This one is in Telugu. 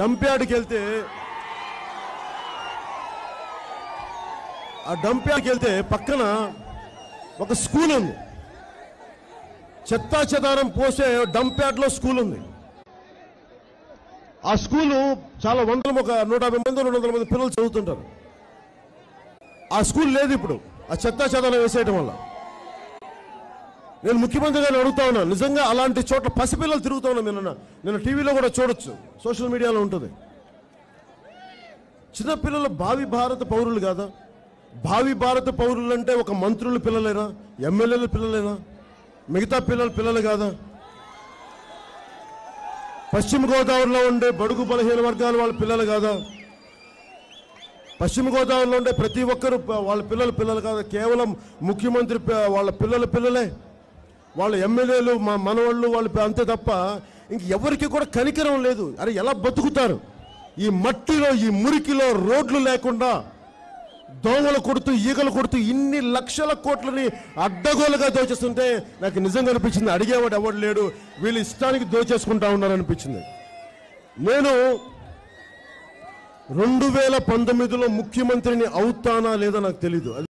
డంప్యార్డ్కి వెళ్తే ఆ డంప్యార్డ్కి వెళ్తే పక్కన ఒక స్కూల్ ఉంది. చెత్తా చెదారం పోసే డంప్యార్డ్లో స్కూల్ ఉంది. ఆ స్కూలు చాలా వందల ఒక నూట యాభై మంది రెండు వందల మంది పిల్లలు చదువుతుంటారు. ఆ స్కూల్ లేదు ఇప్పుడు. ఆ చెత్తా చెదారం వేసేయటం వల్ల. నేను ముఖ్యమంత్రి గారిని అడుగుతా ఉన్నాను నిజంగా అలాంటి చోట్ల పసిపిల్లలు తిరుగుతా ఉన్నాను నిన్న నేను టీవీలో కూడా చూడొచ్చు సోషల్ మీడియాలో ఉంటుంది. చిన్నపిల్లలు భావి భారత పౌరులు కాదా? భావి భారత పౌరులు అంటే ఒక మంత్రుల పిల్లలేనా ఎమ్మెల్యేల పిల్లలేనా మిగతా పిల్లల పిల్లలు కాదా? పశ్చిమ గోదావరిలో ఉండే బడుగు బలహీన వర్గాల వాళ్ళ పిల్లలు కాదా? పశ్చిమ గోదావరిలో ఉండే ప్రతి ఒక్కరు వాళ్ళ పిల్లల పిల్లలు కాదు? కేవలం ముఖ్యమంత్రి వాళ్ళ పిల్లల పిల్లలే. వాళ్ళ ఎమ్మెల్యేలు మా మనవాళ్ళు వాళ్ళు అంతే తప్ప ఇంక ఎవరికి కూడా కనికరం లేదు. అరే ఎలా బతుకుతారు? ఈ మట్టిలో ఈ మురికిలో రోడ్లు లేకుండా దోమలు కొడుతూ ఈగలు కొడుతూ ఇన్ని లక్షల కోట్లని అడ్డగోలుగా దోచేస్తుంటే నాకు నిజంగా అనిపించింది. అడిగేవాడు ఎవడు లేడు. వీళ్ళు ఇష్టానికి దోచేసుకుంటా ఉన్నారనిపించింది. నేను రెండు వేల పంతొమ్మిదిలో ముఖ్యమంత్రిని అవుతానా లేదా నాకు తెలీదు. అది